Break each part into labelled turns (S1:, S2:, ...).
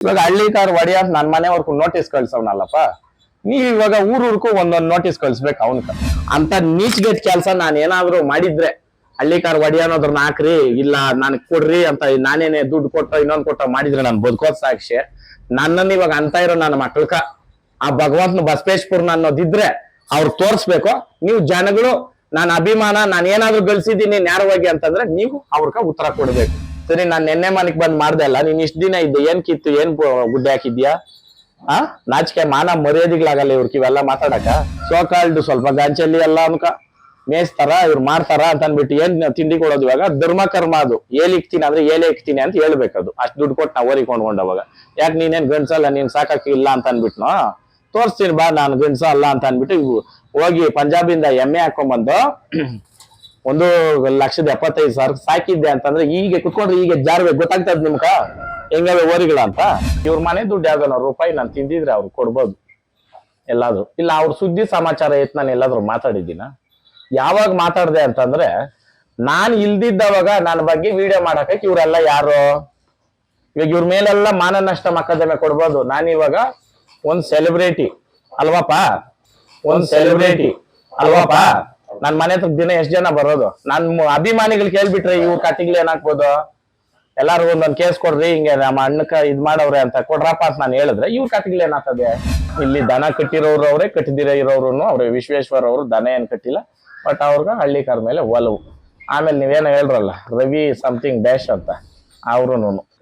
S1: ಇವಾಗ ಹಳ್ಳಿ ಕಾರ್ ಒಡೆಯ ನನ್ನ ಮನೆವರ್ಗು ನೋಟಿಸ್ ಕಳ್ಸವ್ನಲ್ಲಪ್ಪ ನೀವ್ ಇವಾಗ ಊರೂರ್ಗೂ ಒಂದೊಂದ್ ನೋಟಿಸ್ ಕಳ್ಸ್ಬೇಕು ಅವನ್ಕ. ಅಂತ ನೀಚ್ಗೆಟ್ ಕೆಲಸ ನಾನು ಏನಾದ್ರು ಮಾಡಿದ್ರೆ ಹಳ್ಳಿ ಕಾರ್ ಒಡೆಯ ಅನ್ನೋದ್ರನ್ನ ಹಾಕ್ರಿ ಇಲ್ಲ ನನ್ ಕೊಡ್ರಿ ಅಂತ ನಾನೇನೆ ದುಡ್ಡು ಕೊಟ್ಟ ಇನ್ನೊಂದ್ ಕೊಟ್ಟ ಮಾಡಿದ್ರೆ ನಾನು ಬದುಕೋದ್ ಸಾಕ್ಷಿ ನನ್ನನ್ನ ಇವಾಗ ಅಂತ ಇರೋ ನನ್ನ ಮಕ್ಕಳ್ಕ ಆ ಭಗವಂತನ ಬಸವೇಶ್ಪುರ್ನ ಅನ್ನೋದಿದ್ರೆ ಅವ್ರು ತೋರ್ಸ್ಬೇಕು. ನೀವು ಜನಗಳು, ನಾನು ಅಭಿಮಾನ, ನಾನು ಏನಾದ್ರು ಗಳಿಸಿದ್ದೀನಿ ನೇರವಾಗಿ ಅಂತಂದ್ರೆ ನೀವು ಅವ್ರಕ ಉತ್ತರ ಕೊಡ್ಬೇಕು. ಸರಿ, ನಾನ್ ನೆನ್ನೆ ಮನೆಗ್ ಬಂದ್ ಮಾಡ್ದೆ ಅಲ್ಲ, ನೀನ್ ಇಷ್ಟ ದಿನ ಇದ್ದೆ, ಏನ್ ಕಿತ್ತು, ಏನ್ ಗುಡ್ಡೆ ಹಾಕಿದ್ಯಾ? ಆ? ನಾಚಿಕೆ, ಮಾನ, ಮರ್ಯಾದೆಗಳಾಗಲ್ಲ ಇವ್ರಿಗೆ ಇವೆಲ್ಲ ಮಾತಾಡಕ? ಸೋಕಾಲ್ಡ್ ಸ್ವಲ್ಪ ಗಾಂಚಲ್ಲಿ ಎಲ್ಲ ಅನ್ಕ, ಮೇಯಿಸ್ತಾರ, ಇವ್ರು ಮಾಡ್ತಾರ ಅಂತ ಅನ್ಬಿಟ್ಟು ಏನ್ ತಿಂಡಿ ಕೊಡೋದು ಇವಾಗ? ಧರ್ಮ, ಕರ್ಮ ಅದು. ಏಲ್ ಇಕ್ತೀನಿ ಅಂದ್ರೆ ಏಲೆ ಇಕ್ತೀನಿ ಅಂತ ಹೇಳ್ಬೇಕದು. ಅಷ್ಟು ದುಡ್ಡು ಕೊಟ್ಟು ನಾವು ಓರಿ ಕೊಂಡ್ಕೊಂಡವಾಗ ಯಾಕೆ ನೀನೇನ್ ನೀನ್ ಸಾಕಕ್ಕೆ ಇಲ್ಲ ಅಂತ ಅನ್ಬಿಟ್ನೋ ತೋರಿಸ್ತೀನಿ ಬಾ, ನಾನು ಗಂಡ್ಸ ಅಲ್ಲ ಅಂತ ಅನ್ಬಿಟ್ಟು ಇವು ಹೋಗಿ ಪಂಜಾಬಿಂದ ಎಮ್ಮೆ ಹಾಕೊಂಡ್ಬಂದು ಒಂದು ಲಕ್ಷದ ಎಪ್ಪತ್ತೈದು ಸಾವಿರ ಸಾಕಿದ್ದೆ ಅಂತಂದ್ರೆ ಈಗ ಕುತ್ಕೊಂಡ್ರೆ ಈಗ ಜಾರ್ಬೇಕು. ಗೊತ್ತಾಗ್ತದ ನಿಮ್ಗ? ಹೆಂಗಾದ್ರೆ ಓರಿಗಳ ಅಂತ? ಇವ್ರ ಮನೆ ದುಡ್ಡು ಯಾವ್ದೋ ರೂಪಾಯಿ ನಾನು ತಿಂದಿದ್ರೆ ಅವ್ರು ಕೊಡ್ಬೋದು. ಎಲ್ಲಾದ್ರೂ. ಇಲ್ಲ, ಅವ್ರ ಸುದ್ದಿ ಸಮಾಚಾರ ಐತ್ ನಾನು ಎಲ್ಲಾದ್ರೂ ಮಾತಾಡಿದ್ದೀನ? ಯಾವಾಗ ಮಾತಾಡ್ದೆ ಅಂತಂದ್ರೆ, ನಾನು ಇಲ್ದಿದ್ದವಾಗ ನನ್ನ ಬಗ್ಗೆ ವಿಡಿಯೋ ಮಾಡಕ್ಕೆ ಇವರೆಲ್ಲ ಯಾರು? ಇವಾಗ ಇವ್ರ ಮೇಲೆಲ್ಲ ಮಾನ ನಷ್ಟ ಮೊಕದ್ದಮೆ ಕೊಡ್ಬೋದು. ನಾನು ಇವಾಗ ಒಂದ್ ಸೆಲೆಬ್ರಿಟಿ ಅಲ್ವಾಪ ಒಂದ್ ಸೆಲೆಬ್ರಿಟಿ ಅಲ್ವಾಪ ನನ್ ಮನೆ ಹತ್ರ ದಿನ ಎಷ್ಟ್ ಜನ ಬರೋದು? ನನ್ ಅಭಿಮಾನಿಗಳು ಕೇಳ್ಬಿಟ್ರೆ ಇವ್ ಕಟ್ಟಿಗ್ಲಿ ಏನಾಗ್ಬೋದು ಎಲ್ಲಾರು ಒಂದೊಂದ್ ಕೇಸ್ ಕೊಡ್ರಿ, ಹಿಂಗೆ ನಮ್ಮ ಅಣ್ಣಕ್ಕ ಇದ್ ಮಾಡವ್ರೆ ಅಂತ ಕೊಡ್ರಪ್ಪ ಅಂತ ನಾನು ಹೇಳಿದ್ರೆ ಇವ್ರ ಕಟ್ಟಿಗ್ಲಿ ಏನಾಗ್ತದೆ ಇಲ್ಲಿ ದನ ಕಟ್ಟಿರೋರು ಅವರೇ, ಕಟ್ಟಿದಿರ ಇರೋರು ಅವ್ರೆ, ವಿಶ್ವೇಶ್ವರ ಅವರು ದನ ಏನ್ ಕಟ್ಟಿಲ್ಲ, ಬಟ್ ಅವ್ರಿಗೆ ಹಳ್ಳಿ ಕಾರ್ ಮೇಲೆ ಒಲವು. ಆಮೇಲೆ ನೀವೇನು ಹೇಳ್ರಲ್ಲ, ರವಿ ಸಮಥಿಂಗ್ ಡ್ಯಾಶ್ ಅಂತ ಅವ್ರು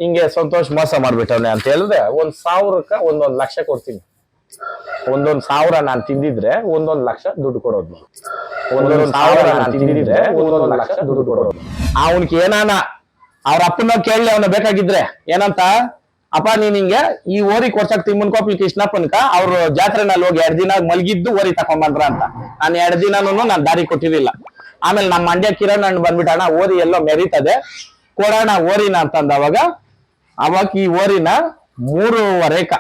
S1: ಹಿಂಗೆ ಸಂತೋಷ್ ಮೋಸ ಮಾಡ್ಬಿಟ್ಟವ್ನೆ ಅಂತ ಹೇಳಿದ್ರೆ ಒಂದ್ ಸಾವಿರಕ್ಕ ಒಂದೊಂದ್ ಲಕ್ಷ ಕೊಡ್ತೀನಿ. ಒಂದೊಂದ್ ಸಾವಿರ ನಾನು ತಿಂದಿದ್ರೆ ಒಂದೊಂದ್ ಲಕ್ಷ ದುಡ್ಡು ಕೊಡೋದು. ಒಂದೊಂದ್ ಸಾವಿರ ನಾನು ತಿಂದಿದ್ರೆ ಒಂದೊಂದು ಲಕ್ಷ ದುಡ್ಡು ಕೊಡೋದು. ಅವನ್ಗೆ ಏನಾನ ಅವ್ರ ಅಪ್ಪನ ಕೇಳಲಿ ಅವನ ಬೇಕಾಗಿದ್ರೆ. ಏನಂತ ಅಪ್ಪ ನೀನ್ ಹಿಂಗೆ ಈ ಓರಿ ಕೊಡ್ಸಕ್ ತಿಮ್ಮನ್ ಕೋಪ್ಲಿ ಕೃಷ್ಣಪ್ಪನ್ಕ ಅವ್ರು ಜಾತ್ರೆನಲ್ಲಿ ಹೋಗಿ ಎರಡ್ ದಿನ ಮಲಗಿದ್ದು ಓರಿ ತಕೊಂಡ್ಬಂದ್ರ ಅಂತ. ನಾನು ಎರಡ್ ದಿನನೂ ನಾನು ದಾರಿ ಕೊಟ್ಟಿರಲಿಲ್ಲ ಆಮೇಲೆ ನಮ್ಮ ಮಂಡ್ಯ ಕಿರಣ್ ಅಣ್ಣ ಬಂದ್ಬಿಟ್ಟಣ ಓರಿ ಎಲ್ಲೋ ಮೆರೀತದೆ. ಕೊಡೋಣ ಓರಿನ ಅಂತಂದ ಅವಾಗ. ಅವಾಗ ಈ ಓರಿನ ಮೂರುವರೆಕ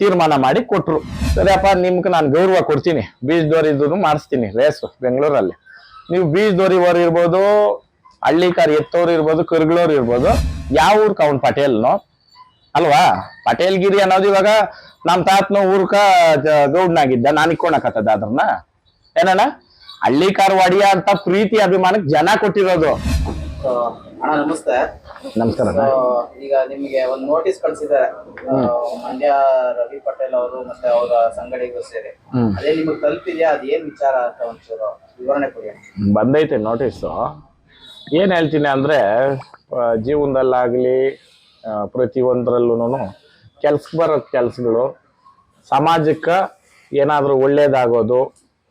S1: ತೀರ್ಮಾನ ಮಾಡಿ ಕೊಟ್ರು. ಸರಿಯಪ್ಪ ನಿಮ್ಗೆ ನಾನು ಗೌರವ ಕೊಡ್ತೀನಿ. ಬೀಜದೋರಿ ಇದ್ದು ಮಾಡಿಸ್ತೀನಿ, ರೇಸು, ಬೆಂಗಳೂರಲ್ಲಿ. ನೀವು ಬೀಜದೋರಿ ಓರ್ ಇರ್ಬೋದು, ಹಳ್ಳಿಕಾರ್ ಎತ್ತೋರು ಇರ್ಬೋದು, ಕರ್ಗಳೋರು ಇರ್ಬೋದು, ಯಾವ ಊರ್ಕ ಅವ್ನು ಪಟೇಲ್ನು? ಅಲ್ವಾ? ಪಟೇಲ್ಗಿರಿ ಅನ್ನೋದು ಇವಾಗ ನಮ್ಮ ತಾತನ ಊರ್ಕ ಗೌಡ್ನಾಗಿದ್ದ ನಾನು ಇಕ್ಕೊಳಕತ್ತದ ಅದ್ರನ್ನ. ಏನಣ್ಣ? ಹಳ್ಳಿ ಒಡಿಯ ಅಂತ ಪ್ರೀತಿ, ಅಭಿಮಾನಕ್ಕೆ ಜನ ಕೊಟ್ಟಿರೋದು.
S2: ಅಣ್ಣ ನಮಸ್ತೆ.
S1: ನಮಸ್ಕಾರ.
S2: So, ಈಗ ನಿಮಗೆ ಒಂದು ನೋಟಿಸ್ ಕಳ್ಸಿದ್ದಾರೆ. ಆ, ಮಂಡ್ಯ ರವಿ ಪಟೇಲ್ ಅವರು ಮತ್ತೆ ಅವರ ಸಂಗಡಿಗರು ಸೇರಿ.
S1: ಹ್ಮ್.
S2: ಅದೇ ನಿಮಗೆ ತಲುಪಿದ್ಯಾ? ಅದ್ ಏನ್ ವಿಚಾರ ಅಂತ ಒಂಚೂರು ವಿವರಣೆ ಕೊಡಿ.
S1: ಬಂದೈತೆ ನೋಟಿಸ್ ಏನ್ ಹೇಳ್ತೀನಿ ಅಂದ್ರೆ ಜೀವನದಲ್ಲಾಗ್ಲಿ ಪ್ರತಿಯೊಂದರಲ್ಲೂ ಕೆಲ್ಸಕ್ಕೆ ಬರೋ ಕೆಲ್ಸಗಳು ಸಮಾಜಕ್ಕೆ ಏನಾದರೂ ಒಳ್ಳೇದಾಗೋದು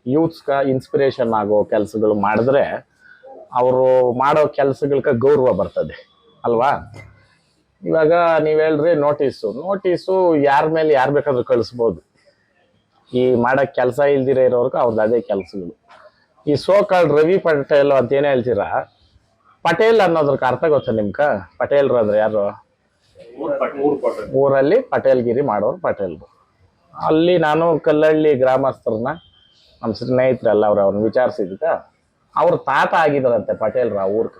S1: ಯೂತ್ಸ್ಗ ಇನ್ಸ್ಪಿರೇಷನ್ ಆಗೋ ಕೆಲಸಗಳು ಮಾಡಿದ್ರೆ ಅವರು ಮಾಡೋ ಕೆಲಸಗಳಕ್ಕೆ ಗೌರವ ಬರ್ತದೆ. ಅಲ್ವಾ? ಇವಾಗ ನೀವು ಹೇಳ್ರಿ ನೋಟಿಸು ನೋಟಿಸು ಯಾರ ಮೇಲೆ ಯಾರು ಬೇಕಾದ್ರೂ ಕಳಿಸ್ಬೋದು. ಈ ಮಾಡೋ ಕೆಲಸ ಇಲ್ದಿರ ಇರೋರ್ಗು ಅವ್ರದ್ದು ಅದೇ ಕೆಲಸಗಳು. ಈ ಸೋ ಕಾಲ್ಡ್ ರವಿ ಪಟೇಲ್ ಅಂತ ಏನ್ ಹೇಳ್ತೀರಾ? ಪಟೇಲ್ ಅನ್ನೋದ್ರಕ್ಕೆ ಅರ್ಥ ಗೊತ್ತಾ ನಿಮ್ಕ? ಪಟೇಲ್ರು ಅಂದ್ರೆ ಯಾರು? ಊರಲ್ಲಿ ಪಟೇಲ್ಗಿರಿ ಮಾಡೋರು ಪಟೇಲ್ರು. ಅಲ್ಲಿ ನಾನು ಕಲ್ಲಳ್ಳಿ ಗ್ರಾಮಸ್ಥರನ್ನ ನಮ್ಮ ಸ್ನೇಹಿತರೆಲ್ಲ ಅವ್ರು ಅವ್ರನ್ನ ವಿಚಾರಿಸಿದ್ಕ ಅವ್ರ ತಾತ ಆಗಿದಾರಂತೆ ಪಟೇಲ್ರ ಊರ್ಕ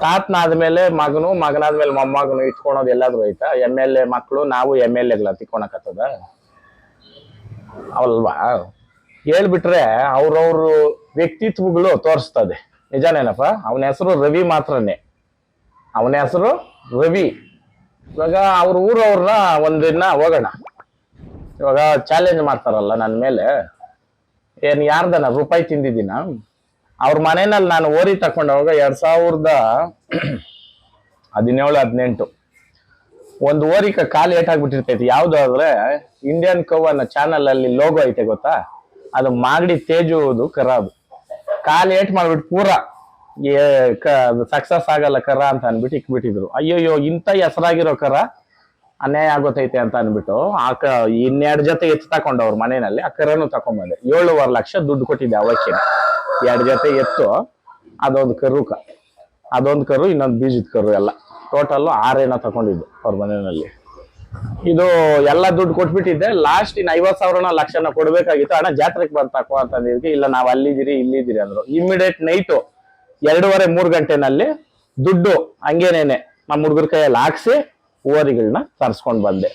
S1: ತಾತನಾದ ಮೇಲೆ ಮಗನು ಮಗನಾದ್ಮೇಲೆ ಮೊಮ್ಮಗನು ಇಟ್ಕೊಳೋದು ಎಲ್ಲಾದ್ರೂ ಐತಾ? ಎಂ ಎಲ್ ಎ ಮಕ್ಕಳು ನಾವು ಎಂ ಎಲ್ ಎಗಳ ತಿಕ್ಕೊಳಕತ್ತದ ಅಲ್ವಾ ಹೇಳ್ಬಿಟ್ರೆ ಅವ್ರವ್ರ ವ್ಯಕ್ತಿತ್ವಗಳು ತೋರಿಸ್ತದೆ. ನಿಜಾನೇನಪ್ಪ? ಅವನ ಹೆಸರು ರವಿ ಮಾತ್ರನೇ. ಅವನ ಹೆಸರು ರವಿ. ಇವಾಗ ಅವ್ರ ಊರವ್ರನ್ನ ಒಂದಿನ ಹೋಗೋಣ. ಇವಾಗ ಚಾಲೆಂಜ್ ಮಾಡ್ತಾರಲ್ಲ ನನ್ನ ಮೇಲೆ. ಏನ್ ಯಾರ್ದನ ರೂಪಾಯಿ ತಿಂದಿದ್ದೀನ? ಅವ್ರ ಮನೆಯಲ್ಲಿ ನಾನು ಓರಿ ತಕೊಂಡವಾಗ ಎರಡ್ ಸಾವಿರದ ಹದಿನೇಳು, ಹದಿನೆಂಟು. ಒಂದು ಓರಿಕ ಕಾಲು ಏಟಾಗ್ಬಿಟ್ಟಿರ್ತೈತಿ ಯಾವ್ದು ಅಂದ್ರೆ ಇಂಡಿಯನ್ ಕವ್ ಅನ್ನೋ ಚಾನಲ್ ಅಲ್ಲಿ ಲೋಗೋ ಐತೆ ಗೊತ್ತಾ? ಅದು ಮಾಗಡಿ ತೇಜುವುದು ಕರ ಅದು ಕಾಲು ಏಟ್ ಮಾಡ್ಬಿಟ್ಟು ಪೂರ ಸಕ್ಸಸ್ ಆಗಲ್ಲ ಕರ ಅಂತ ಅನ್ಬಿಟ್ಟು ಇಕ್ಬಿಟ್ಟಿದ್ರು. ಅಯ್ಯೋಯ್ಯೋ, ಇಂಥ ಹೆಸರಾಗಿರೋ ಕರ. ಅನ್ಯಾಯ ಆಗೋತೈತೆ ಅಂತ ಅನ್ಬಿಟ್ಟು ಆ ಕ ಇನ್ನೆರಡು ಜೊತೆ ಎತ್ತು ತಕೊಂಡವ್ರ ಮನೆಯಲ್ಲಿ, ಆ ಕರನು ತಕೊಂಬಂದೆ ಏಳುವರೆ ಲಕ್ಷ ದುಡ್ಡು ಕೊಟ್ಟಿದ್ದೆ ಅವಕ್ಕೆ. ಎರಡು ಜೊತೆ ಎತ್ತು, ಅದೊಂದು ಕರುಕ ಅದೊಂದು ಕರು, ಇನ್ನೊಂದು ಬೀಜದ ಕರು ಎಲ್ಲ. ಟೋಟಲ್ ಆರೇನ ತಗೊಂಡಿದ್ದು ಅವ್ರ ಮನೆಯಲ್ಲಿ. ಇದು ಎಲ್ಲ ದುಡ್ಡು ಕೊಟ್ಬಿಟ್ಟಿದ್ದೆ. ಲಾಸ್ಟ್ ಇನ್ನು ಐವತ್ತು ಸಾವಿರನ ಲಕ್ಷನ ಕೊಡ್ಬೇಕಾಗಿತ್ತು. ಅಣ್ಣ, ಜಾತ್ರೆಗೆ ಬಂದು ತಕೋ ಅಂತಂದಿದ್ಕೆ ಇಲ್ಲ, ನಾವು ಅಲ್ಲಿದ್ದೀರಿ, ಇಲ್ಲಿದ್ದೀರಿ ಅಂದ್ರು. ಇಮಿಡಿಯೇಟ್ ನೈಟು ಎರಡೂವರೆ ಮೂರು ಗಂಟೆನಲ್ಲಿ ದುಡ್ಡು ಹಂಗೇನೇನೆ ನಮ್ಮ ಹುಡುಗರ ಕೈಯಲ್ಲಿ ಹಾಕ್ಸಿ ಓರಿಗಳನ್ನ ತರ್ಸ್ಕೊಂಡು ಬಂದೆ.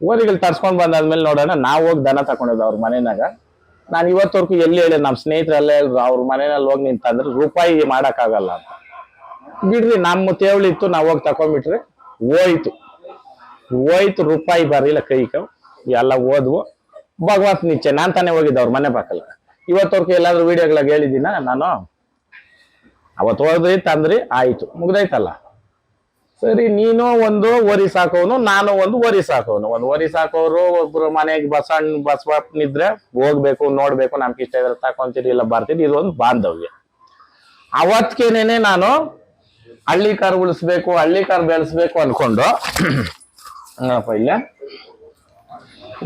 S1: ಓರಿಗಳು ತರ್ಸ್ಕೊಂಡು ಬಂದಾದ್ಮೇಲೆ ನೋಡೋಣ, ನಾವು ಹೋಗಿ ದನ ತಗೊಂಡೋದು ಅವ್ರ ಮನೆನಾಗ. ನಾನು ಇವತ್ತವರೆಗೂ ಎಲ್ಲಿ ಹೇಳಿ ನಮ್ಮ ಸ್ನೇಹಿತರೆಲ್ಲ ಹೇಳಿದ್ರು, ಅವ್ರ ಮನೆಯಲ್ಲಿ ಹೋಗಿ ನಿಂತಂದ್ರೆ ರೂಪಾಯಿ ಮಾಡೋಕ್ಕಾಗಲ್ಲ ಅಂತ. ಬಿಡ್ರಿ ನಮ್ಮ ತೇವಳಿ ಇತ್ತು ನಾವು ಹೋಗಿ ತಕೊಂಡ್ಬಿಟ್ರೆ ಹೋಯ್ತು. ಹೋಯ್ತು, ರೂಪಾಯಿ ಬರಲಿಲ್ಲ ಕೈಗೆ ಎಲ್ಲ ಓದ್ವು ಭಗವಂತ ನಿಚ್ಚೆ ನಾನು ತಾನೇ ಹೋಗಿದ್ದೆ ಅವ್ರ ಮನೆ ಪಕ್ಕಲ್ಲ ಇವತ್ತವರೆಗೂ ಎಲ್ಲಾದ್ರೂ ವಿಡಿಯೋಗಳಾಗ ಹೇಳಿದ್ದೀನ? ನಾನು ಅವತ್ತು ಹೋದ್ರಿ, ತಂದ್ರಿ, ಆಯಿತು. ಮುಗ್ದೈತಲ್ಲ ಸರಿ ನೀನು ಒಂದು ವರಿ ಸಾಕೋನು ನಾನು ಒಂದು ವರಿ ಸಾಕೋನು ಒಂದು ವರಿ ಸಾಕೋರು ಒಬ್ರು ಮನೆಗೆ ಬಸಣ್ಣ ಬಸವಪ್ಪನಿದ್ರೆ ಹೋಗ್ಬೇಕು ನೋಡ್ಬೇಕು ನಮ್ಗೆ ಇಷ್ಟ ಇದ್ರೆ ತಕೊಂತೀರಿ ಇಲ್ಲ ಬರ್ತೀರಿ ಇದೊಂದು ಬಾಂಧವ್ಯ. ಅವತ್ಕೇನೇನೆ ನಾನು ಹಳ್ಳಿ ಕಾರ್ ಉಳಿಸ್ಬೇಕು ಹಳ್ಳಿ ಕಾರ್ ಬೆಳೆಸ್ಬೇಕು ಅನ್ಕೊಂಡು ಇಲ್ಲ?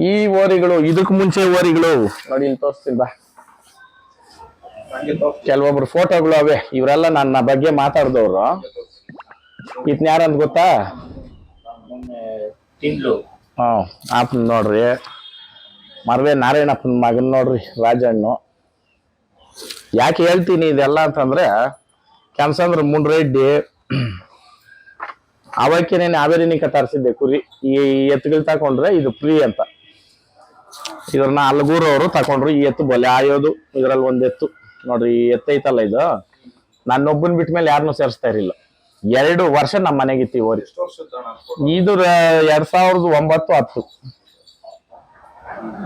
S1: ಈ ಓರಿಗಳು ಇದಕ್ ಮುಂಚೆ ಓರಿಗಳು ನೋಡಿ ಇಲ್ಲಿ ತೋರಿಸ್ತೀನಿ ಬಾ. ಕೆಲವೊಬ್ರು ಫೋಟೋಗಳು ಅವೇ ಇವರೆಲ್ಲ ನನ್ನ ಬಗ್ಗೆ ಮಾತಾಡ್ದವ್ರು. ಇದ್ನ ಯಾರಂತ ಗೊತ್ತಾ? ಹಾ ಆಪನ್ ನೋಡ್ರಿ. ಮರ್ವೆ ನಾರಾಯಣಪ್ಪನ ಮಗನ್ ನೋಡ್ರಿ ರಾಜಣ್ಣು. ಯಾಕೆ ಹೇಳ್ತೀನಿ ಇದೆಲ್ಲ ಅಂತಂದ್ರೆ ಕೆನ್ಸಂದ್ರ ಮುಂಡ್ರೆಡ್ಡಿ ಅವಕ್ಕೇನೇನೆ ಹಾವೇರಿನಿಕ ತರಿಸಿದ್ದೆ ಕುರಿ. ಈ ಎತ್ತುಗಳು ತಕೊಂಡ್ರೆ ಇದು ಫ್ರೀ ಅಂತ. ಇದ್ರನ್ನ ಅಲ್ಗೂರು ಅವರು ತಕೊಂಡ್ರು ಈ ಎತ್ತು ಬಲೆ ಆಯೋದು. ಇದ್ರಲ್ಲಿ ಒಂದ್ ಎತ್ತು. ನೋಡ್ರಿ ಈ ಎತ್ತೈತಲ್ಲ ಇದು. ನನ್ನೊಬ್ಬನ್ ಬಿಟ್ಟ ಮೇಲೆ ಯಾರನ್ನೂ ಸೇರಿಸ್ತಾ ಇರಲಿಲ್ಲ. ಎರಡು ವರ್ಷ ನಮ್ಮ ಮನೆಗೆ ಇತ್ತು ಓರಿ ಇದು ಎರಡ್ ಸಾವಿರದ ಒಂಬತ್ತು ಹತ್ತು.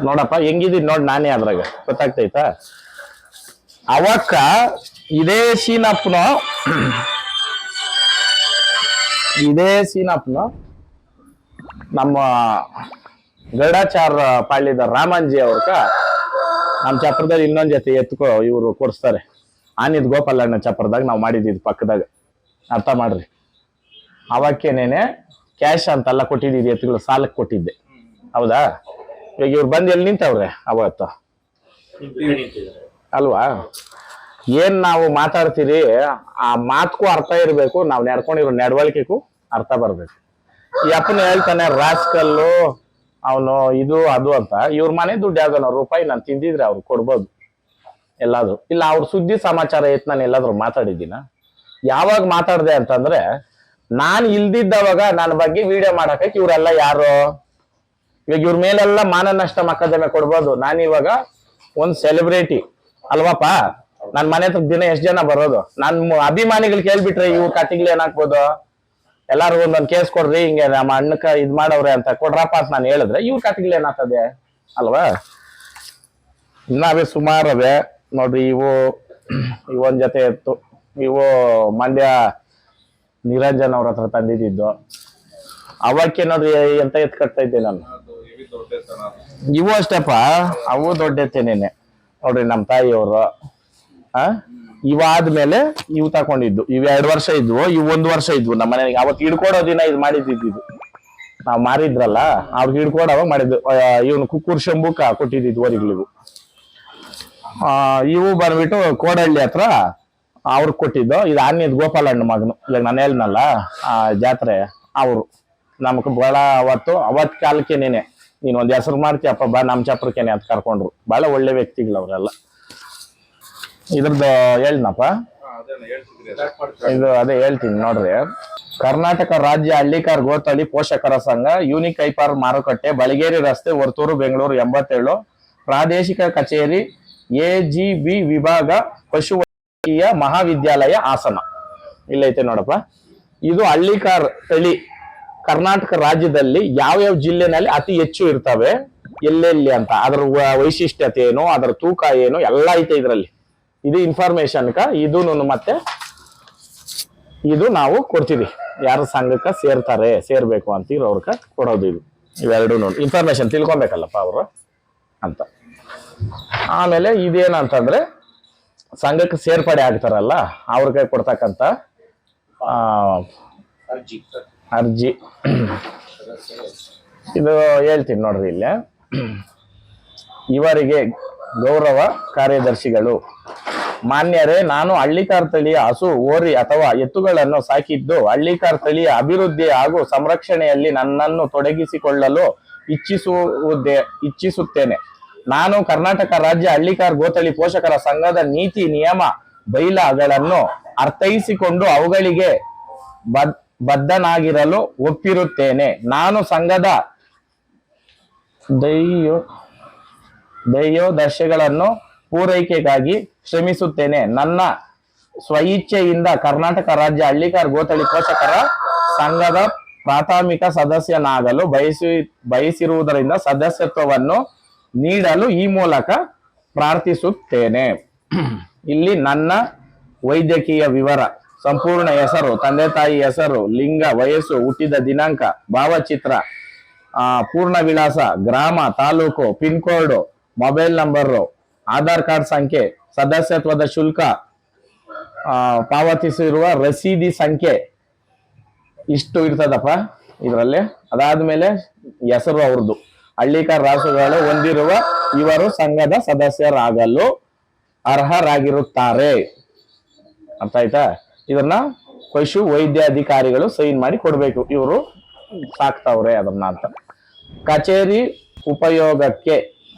S1: ನೋಡಪ್ಪ ಹೆಂಗಿದೀನಿ ನೋಡ್ ನಾನೇ ಅದ್ರಾಗ. ಗೊತ್ತಾಗ್ತೈತಾ? ಅವಕ್ಕ ಇದೇ ಸೀನಪ್ಪನ ಇದೇ ಸೀನಪ್ಪನ ನಮ್ಮ ಗರುಡಾಚಾರ ಪಾಳ್ಯದ ರಾಮಂಜಿ ಅವ್ರಕ ನಮ್ಮ ಚಪ್ರದಲ್ಲಿ ಇನ್ನೊಂದ್ ಜೊತೆ ಎತ್ಕೋ ಇವರು ಕೊಡಿಸ್ತಾರೆ. ಆನಿದ್ ಗೋಪಾಲಣ್ಣ ಚಪ್ರದಾಗ ನಾವು ಮಾಡಿದ್ದು ಪಕ್ಕದಾಗ. ಅರ್ಥ ಮಾಡ್ರಿ. ಅವಕ್ಕೇನೇನೆ ಕ್ಯಾಶ್ ಅಂತೆಲ್ಲ ಕೊಟ್ಟಿದ್ದೀರಿ ಎತ್ತುಗಳು ಸಾಲಕ್ಕೆ ಕೊಟ್ಟಿದ್ದೆ. ಹೌದಾ? ಇವಾಗ ಇವ್ರು ಬಂದು ಎಲ್ಲಿ ನಿಂತವ್ರೆ ಅವತ್ತು? ಅಲ್ವಾ? ಏನ್ ನಾವು ಮಾತಾಡ್ತೀರಿ? ಆ ಮಾತ್ಗೂ ಅರ್ಥ ಇರಬೇಕು, ನಾವು ನಡ್ಕೊಂಡಿರೋ ನಡವಳಿಕೆಗೂ ಅರ್ಥ ಬರ್ಬೇಕು. ಈ ಅಪ್ಪನ ಹೇಳ್ತಾನೆ, ರಾಸ್ಕಲ್ಲು, ಅವನು ಇದು, ಅದು ಅಂತ. ಇವ್ರ ಮನೆ ದುಡ್ಡು ಯಾವ್ದಾನ ರೂಪಾಯಿ ನಾನು ತಿಂದಿದ್ರೆ ಅವ್ರು ಕೊಡ್ಬೋದು. ಎಲ್ಲಾದ್ರು. ಇಲ್ಲ, ಅವ್ರ ಸುದ್ದಿ ಸಮಾಚಾರ ಏತ್ ನಾನು ಎಲ್ಲಾದ್ರೂ ಮಾತಾಡಿದ್ದೀನ? ಯಾವಾಗ ಮಾತಾಡ್ದೆ ಅಂತಂದ್ರೆ, ನಾನ್ ಇಲ್ದಿದ್ದವಾಗ ನನ್ನ ಬಗ್ಗೆ ವಿಡಿಯೋ ಮಾಡಕ್ಕೆ ಇವರೆಲ್ಲ ಯಾರು? ಇವಾಗ ಇವ್ರ ಮೇಲೆಲ್ಲ ಮಾನ ನಷ್ಟ ಮೊಕದ್ದಮೆ ಕೊಡ್ಬೋದು. ನಾನು ಇವಾಗ ಒಂದ್ ಸೆಲೆಬ್ರಿಟಿ ಅಲ್ವಾಪ ನನ್ ಮನೆ ಹತ್ರ ದಿನ ಎಷ್ಟ್ ಜನ ಬರೋದು? ನನ್ ಅಭಿಮಾನಿಗಳು ಕೇಳ್ಬಿಟ್ರೆ ಇವ್ ಕತಿಗಳು ಏನಾಗ್ಬೋದು? ಎಲ್ಲಾರು ಒಂದೊಂದ್ ಕೇಸ್ ಕೊಡ್ರಿ, ಹಿಂಗೆ ನಮ್ಮ ಅಣ್ಣಕ್ಕ ಇದ್ ಮಾಡವ್ರೆ ಅಂತ ಕೊಡ್ರಪ್ಪ ಅಂತ ನಾನು ಹೇಳಿದ್ರೆ ಇವ್ರ ಕತಿಗಳು ಏನಾಗ್ತದೆ? ಅಲ್ವಾ? ಇನ್ನಾವೆ ಸುಮಾರವೆ ನೋಡ್ರಿ, ಇವು ಇವೊಂದ್ ಜೊತೆ ಎತ್ತು ಇವು ಮಂಡ್ಯ ನಿರಂಜನ್ ಅವ್ರ ಹತ್ರ ತಂದಿದ್ದು ಅವಕ್ಕೆ ನೋಡ್ರಿ ಎಂತ ಎತ್ ಕಟ್ತಾ ಇದ್ದೆ ನಾನು. ಇವು ಅಷ್ಟೇಪ್ಪ. ಅವು ದೊಡ್ಡ ಎತ್ತೇನೇನೆ ನೋಡ್ರಿ ನಮ್ಮ ತಾಯಿಯವರು. ಆ? ಇವಾದ್ಮೇಲೆ ಇವು ತಕೊಂಡಿದ್ದು ಇವ್ ಎರಡು ವರ್ಷ ಇದ್ವು, ಇವ್ ಒಂದ್ ವರ್ಷ ಇದ್ವು. ನಮ್ಮ ಮನೆಗೆ ಅವತ್ತು ಹಿಡ್ಕೊಡೋ ದಿನ ಇದು ಮಾಡಿದ್ದು ನಾವು ಮಾರಿದ್ರಲ್ಲ, ಅವ್ರಿಗೆ ಹಿಡ್ಕೊಡೋವಾಗ ಮಾಡಿದ್ದು. ಇವನು ಕುಕ್ಕೂರ್ ಶಂಭುಕ ಕೊಟ್ಟಿದ್ದು ಆ, ಇವು ಬಂದ್ಬಿಟ್ಟು ಕೋಡಹಳ್ಳಿ ಹತ್ರ ಅವ್ರಿಗೆ ಕೊಟ್ಟಿದ್ದು. ಇದು ಆನ್ಯದ್ ಗೋಪಾಲಣ್ಣ ಮಗನು. ಇಲ್ಲ ನಾನು ಹೇಳ್ನಲ್ಲ ಆ ಜಾತ್ರೆ ಅವರು. ನಮ್ಗೆ ಬಹಳ ಅವತ್ತು ಅವತ್ ಕಾಲಕ್ಕೆ ನೀನು. ಒಂದ್ ಹೆಸರು ಮಾಡ್ತೀಯಪ್ಪ ಬಾ ನಮ್ ಚಪ್ರಕ್ಕೇನೆ ಅಂತ ಕರ್ಕೊಂಡ್ರು. ಬಹಳ ಒಳ್ಳೆ ವ್ಯಕ್ತಿಗಳು ಅವರೆಲ್ಲ. ಇದ್ರದ್ದು ಹೇಳ್ನಪ್ಪ ಇದು ಅದೇ ಹೇಳ್ತೀನಿ ನೋಡ್ರಿ. ಕರ್ನಾಟಕ ರಾಜ್ಯ ಹಳ್ಳಿಕಾರ್ ಗೋತಳಿ ಪೋಷಕರ ಸಂಘ ಯೂನಿಕ್ ಐಪಾರ್ ಮಾರುಕಟ್ಟೆ ಬಳಿಗೇರಿ ರಸ್ತೆ ವರ್ತೂರು ಬೆಂಗಳೂರು ಎಂಬತ್ತೇಳು. ಪ್ರಾದೇಶಿಕ ಕಚೇರಿ ಎಜಿಬಿ ವಿಭಾಗ ಪಶುವೈದ್ಯಕೀಯ ಮಹಾವಿದ್ಯಾಲಯ ಆಸನ. ಇಲ್ಲೈತೆ ನೋಡಪ್ಪ. ಇದು ಹಳ್ಳಿಕಾರ್ ತಳಿ ಕರ್ನಾಟಕ ರಾಜ್ಯದಲ್ಲಿ ಯಾವ್ಯಾವ ಜಿಲ್ಲೆನಲ್ಲಿ ಅತಿ ಹೆಚ್ಚು ಇರ್ತವೆ? ಎಲ್ಲೆಲ್ಲಿ ಅಂತ. ಅದರ ವೈಶಿಷ್ಟ್ಯತೆ ಏನು, ಅದರ ತೂಕ ಏನು, ಎಲ್ಲ ಐತೆ ಇದರಲ್ಲಿ. ಇದು ಇನ್ಫಾರ್ಮೇಶನ್ ಕ ಇದು ಮತ್ತೆ ಇದು ನಾವು ಕೊಡ್ತೀವಿ. ಯಾರ ಸಂಘಕ್ಕೆ ಸೇರ್ತಾರೆ, ಸೇರ್ಬೇಕು ಅಂತೀರ ಅವ್ರಕ ಕೊಡೋದು ಇದು. ಇವೆರಡು ಇನ್ಫಾರ್ಮೇಶನ್ ತಿಳ್ಕೊಬೇಕಲ್ಲಪ್ಪ ಅವರು ಅಂತ. ಆಮೇಲೆ ಇದೇನಂತಂದ್ರೆ ಸಂಘಕ್ಕೆ ಸೇರ್ಪಡೆ ಆಗ್ತಾರಲ್ಲ ಅವ್ರಿಗೆ ಕೊಡ್ತಕ್ಕಂಥ ಆ,
S2: ಅರ್ಜಿ.
S1: ಅರ್ಜಿ. ಇದು ಹೇಳ್ತೀನಿ ನೋಡ್ರಿ ಇಲ್ಲಿ. ಇವರಿಗೆ ಗೌರವ ಕಾರ್ಯದರ್ಶಿಗಳು. ಮಾನ್ಯರೇ ನಾನು ಹಳ್ಳಿಕಾರ್ ತಳಿಯ ಹಸು ಓರಿ ಅಥವಾ ಎತ್ತುಗಳನ್ನು ಸಾಕಿದ್ದು ಹಳ್ಳಿಕಾರ್ ತಳಿಯ ಅಭಿವೃದ್ಧಿ ಹಾಗೂ ಸಂರಕ್ಷಣೆಯಲ್ಲಿ ನನ್ನನ್ನು ತೊಡಗಿಸಿಕೊಳ್ಳಲು ಇಚ್ಛಿಸುವುದೇ ಇಚ್ಛಿಸುತ್ತೇನೆ ನಾನು ಕರ್ನಾಟಕ ರಾಜ್ಯ ಹಳ್ಳಿಕಾರ್ ಗೋತಳಿ ಪೋಷಕರ ಸಂಘದ ನೀತಿ ನಿಯಮ ಬೈಲಾಗಳನ್ನು ಅರ್ಥೈಸಿಕೊಂಡು ಅವುಗಳಿಗೆ ಬದ್, ಬದ್ಧನಾಗಿರಲು ಒಪ್ಪಿರುತ್ತೇನೆ. ನಾನು ಸಂಘದ ದೈಯೋ ದೈಯೋದರ್ಶಗಳನ್ನು ಪೂರೈಕೆಗಾಗಿ ಶ್ರಮಿಸುತ್ತೇನೆ. ನನ್ನ ಸ್ವಇಚ್ಛೆಯಿಂದ ಕರ್ನಾಟಕ ರಾಜ್ಯ ಹಳ್ಳಿಕಾರ್ ಗೋತಳಿ ಪೋಷಕರ ಸಂಘದ ಪ್ರಾಥಮಿಕ ಸದಸ್ಯನಾಗಲು ಬಯಸಿ, ಬಯಸಿರುವುದರಿಂದ ಸದಸ್ಯತ್ವವನ್ನು ನೀಡಲು ಈ ಮೂಲಕ ಪ್ರಾರ್ಥಿಸುತ್ತೇನೆ. ಇಲ್ಲಿ ನನ್ನ ವೈದ್ಯಕೀಯ ವಿವರ, ಸಂಪೂರ್ಣ ಹೆಸರು, ತಂದೆ ತಾಯಿ ಹೆಸರು, ಲಿಂಗ, ವಯಸ್ಸು, ಹುಟ್ಟಿದ ದಿನಾಂಕ, ಭಾವಚಿತ್ರ ಪೂರ್ಣ ವಿಳಾಸ ಗ್ರಾಮ, taluk, pin code, mobile number, Aadhaar card ಸಂಖ್ಯೆ, ಸದಸ್ಯತ್ವದ ಶುಲ್ಕ ಪಾವತಿಸಿರುವ ರಸೀದಿ ಸಂಖ್ಯೆ ಇಷ್ಟು ಇರ್ತದಪ್ಪ ಇದರಲ್ಲಿ. ಅದಾದ್ಮೇಲೆ ಹೆಸರು ಅವ್ರದ್ದು. ಹಳ್ಳಿಕಾರ್ ರಾಸುಗಳು ಹೊಂದಿರುವ ಇವರು ಸಂಘದ ಸದಸ್ಯರಾಗಲು ಅರ್ಹರಾಗಿರುತ್ತಾರೆ. ಅರ್ಥ ಆಯ್ತಾ? ಇದನ್ನ ಪಶು ವೈದ್ಯಾಧಿಕಾರಿಗಳು ಸೈನ್ ಮಾಡಿ ಕೊಡ್ಬೇಕು. ಇವರು ಸಾಕ್ತಾವ್ರೆ ಅದನ್ನ ಅಂತ. ಕಚೇರಿ ಉಪಯೋಗಕ್ಕೆ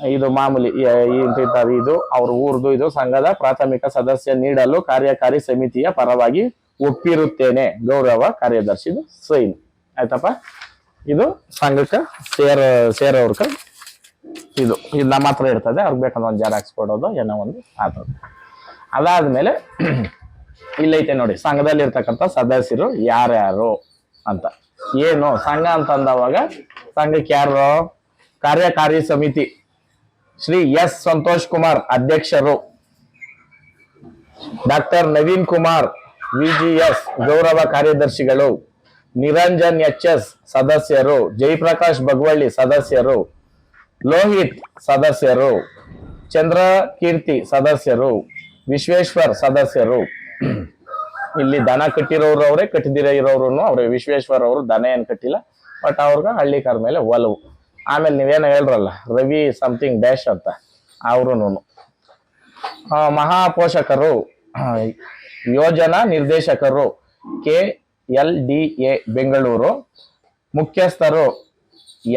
S1: ಇದು ಮಾಮೂಲಿ ಇದು ಅವ್ರ ಊರ್ದು, ಇದು ಸಂಘದ ಪ್ರಾಥಮಿಕ ಸದಸ್ಯ ನೀಡಲು ಕಾರ್ಯಕಾರಿ ಸಮಿತಿಯ ಪರವಾಗಿ ಒಪ್ಪಿರುತ್ತೇನೆ. ಗೌರವ ಕಾರ್ಯದರ್ಶಿ ಸೈನ್. ಆಯ್ತಪ್ಪ? ಇದು ಸಂಘಕ್ಕೆ ಸೇರ್, ಸೇರೋರ್ಕ. ಇದು ಇದು ನಮ್ಮ ಹತ್ರ ಇರ್ತದೆ. ಅವ್ರಿಗೆ ಬೇಕಂದ್ರೆ ಒಂದು ಜೆರಾಕ್ಸ್ ಕೊಡೋದು, ಏನೋ ಒಂದು ಆತದ. ಅದಾದ್ಮೇಲೆ ಇಲ್ಲೈತೆ ನೋಡಿ ಸಂಘದಲ್ಲಿ ಇರ್ತಕ್ಕಂಥ ಸದಸ್ಯರು ಯಾರ್ಯಾರು ಅಂತ. ಏನು, ಸಂಘ ಅಂತಂದವಾಗ ಸಂಘಕ್ಕೆ ಯಾರು? ಕಾರ್ಯಕಾರಿ ಸಮಿತಿ. ಶ್ರೀ ಎಸ್ ಸಂತೋಷ್ ಕುಮಾರ್ ಅಧ್ಯಕ್ಷರು. ಡಾಕ್ಟರ್ ನವೀನ್ ಕುಮಾರ್ ಎಸ್ ಗೌರವ ಕಾರ್ಯದರ್ಶಿಗಳು. ನಿರಂಜನ್ ಎಚ್ ಎಸ್ ಸದಸ್ಯರು ಜಯಪ್ರಕಾಶ್ ಬಗವಳ್ಳಿ ಸದಸ್ಯರು, ಲೋಹಿತ್ ಸದಸ್ಯರು ಚಂದ್ರ ಕೀರ್ತಿ ಸದಸ್ಯರು, ವಿಶ್ವೇಶ್ವರ್ ಸದಸ್ಯರು. ಇಲ್ಲಿ ದನ ಕಟ್ಟಿರೋರು ಅವರೇ, ಕಟ್ಟಿದಿರ ಇರೋರು ಅವ್ರೆ. ವಿಶ್ವೇಶ್ವರ್ ಅವರು ದನ ಏನ್ ಕಟ್ಟಿಲ್ಲ, ಬಟ್ ಅವ್ರಿಗೆ ಹಳ್ಳಿಕಾರ ಮೇಲೆ ಒಲವು. ಆಮೇಲೆ ನೀವೇನು ಹೇಳ್ರಲ್ಲ, ರವಿ ಸಮಥಿಂಗ್ ಡ್ಯಾಶ್ ಅಂತ ಅವರು ಮಹಾಪೋಷಕರು ಯೋಜನಾ ನಿರ್ದೇಶಕರು, K L D A Bengaluru. ಮುಖ್ಯಸ್ಥರು